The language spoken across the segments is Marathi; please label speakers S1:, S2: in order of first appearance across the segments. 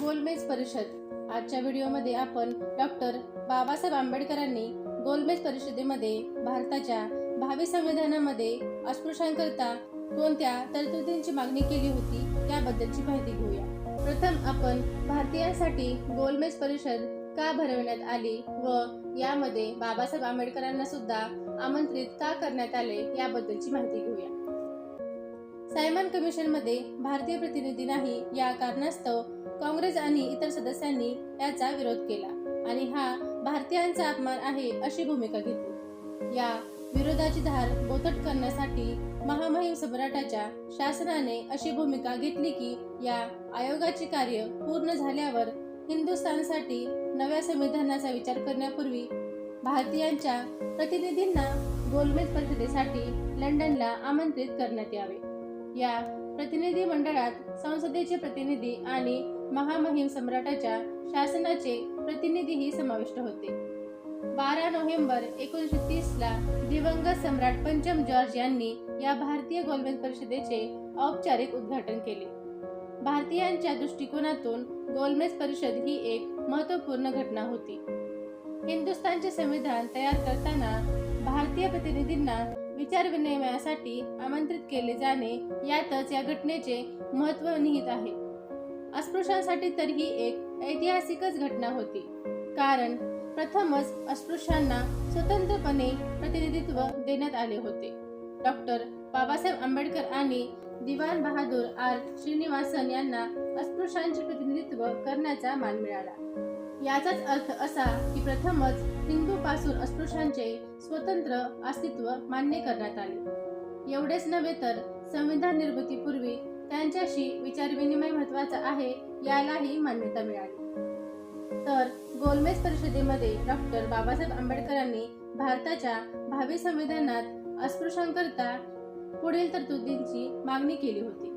S1: गोलमेज परिषद. आजच्या व्हिडिओमध्ये आपण डॉक्टर बाबासाहेब आंबेडकरांनी गोलमेज परिषदेमध्ये भारताच्या भावी संविधानामध्ये अस्पृश्यांकरता कोणत्या तरतुदींची मागणी केली होती त्याबद्दलची माहिती घेऊया. प्रथम आपण भारतीयांसाठी गोलमेज परिषद का भरवण्यात आली व यामध्ये बाबासाहेब आंबेडकरांना सुद्धा आमंत्रित का करण्यात आले याबद्दलची माहिती घेऊया. सायमन कमिशनमध्ये भारतीय प्रतिनिधी नाही या कारणास्तव काँग्रेस आणि इतर सदस्यांनी याचा विरोध केला आणि हा भारतीयांचा अपमान आहे अशी भूमिका घेतली. या विरोधाची धार बोथट करण्यासाठी महामहिम सम्राटाच्या शासनाने अशी भूमिका घेतली की या आयोगाचे कार्य पूर्ण झाल्यावर हिंदुस्थानसाठी नव्या संविधानाचा विचार करण्यापूर्वी भारतीयांच्या प्रतिनिधींना गोलमेज परिषदेसाठी लंडनला आमंत्रित करण्यात यावे. या प्रतिनिधी मंडळात संसदेचे प्रतिनिधी आणि महामहिम सम्राटाच्या शासनाचे प्रतिनिधीही समाविष्ट होते. बारा नोव्हेंबर एकोणीसशे तीसला दिवंगत सम्राट पंचम जॉर्ज यांनी या भारतीय गोलमेज परिषदेचे औपचारिक उद्घाटन केले. भारतीयांच्या दृष्टिकोनातून गोलमेज परिषद ही एक महत्त्वपूर्ण घटना होती. हिंदुस्थानचे संविधान तयार करताना भारतीय प्रतिनिधींना विचार विनिमयासाठी आमंत्रित केले जाणे यातच या घटनेचे महत्त्व निहित आहे. अस्पृश्यांसाठी तर ही एक ऐतिहासिकच घटना होती. कारण प्रथमच अस्पृश्यांना स्वतंत्रपणे प्रतिनिधित्व देण्यात आले होते. डॉक्टर बाबासाहेब आंबेडकर आणि दिवान बहादूर आर. श्रीनिवासन यांना अस्पृश्यांचे प्रतिनिधित्व करण्याचा मान मिळाला. याचाच अर्थ असा की प्रथमच हिंदूपासून अस्पृश्यांचे स्वतंत्र अस्तित्व मान्य करण्यात आले. एवढेच नव्हे तर संविधान निर्मितीपूर्वी त्यांच्याशी विचारविनिमय महत्त्वाचा आहे यालाही मान्यता मिळाली. तर गोलमेज परिषदेमध्ये डॉक्टर बाबासाहेब आंबेडकरांनी भारताच्या भावी संविधानात अस्पृश्यांकरता पुढील तरतुदींची मागणी केली होती.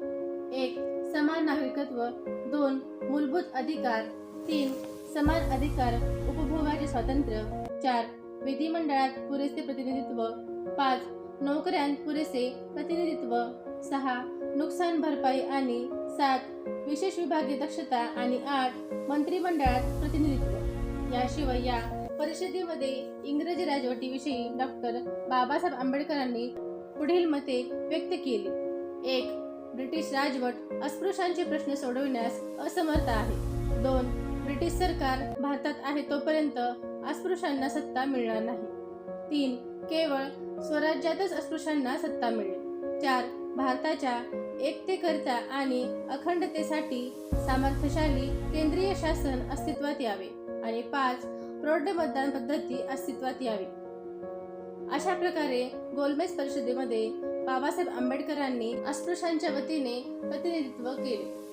S1: एक समान नागरिकत्व. दोन मूलभूत अधिकार. तीन समान अधिकार उपभोगाचे स्वातंत्र्य. चार विधिमंडळात पुरेसे प्रतिनिधित्व पाच नोकऱ्यांत पुरेसे प्रतिनिधित्व सहा नुकसान भरपाई आणि सात विशेष विभागीय दक्षता आणि आठ मंत्रिमंडळात प्रतिनिधित्व. याशिवाय या परिषदेमध्ये इंग्रजी राजवटीविषयी डॉक्टर बाबासाहेब आंबेडकरांनी पुढील मते व्यक्त केली. एक ब्रिटिश राजवट अस्पृश्यांचे प्रश्न सोडविण्यास असमर्थ आहे. दोन ब्रिटिश सरकार भारतात आहे तोपर्यंत अस्पृश्यांना सत्ता मिळणार नाही. तीन केवळ स्वराज्यातच अस्पृश्यांना सत्ता मिळेल. चार भारताच्या एकतेकरिता आणि अखंडतेसाठी सामर्थ्यशाली केंद्रीय शासन अस्तित्वात यावे आणि पाच प्रौढ मतदान पद्धती अस्तित्वात यावी. अशा प्रकारे गोलमेज परिषदेमध्ये बाबासाहेब आंबेडकरांनी अस्पृश्यांच्या वतीने प्रतिनिधित्व केले.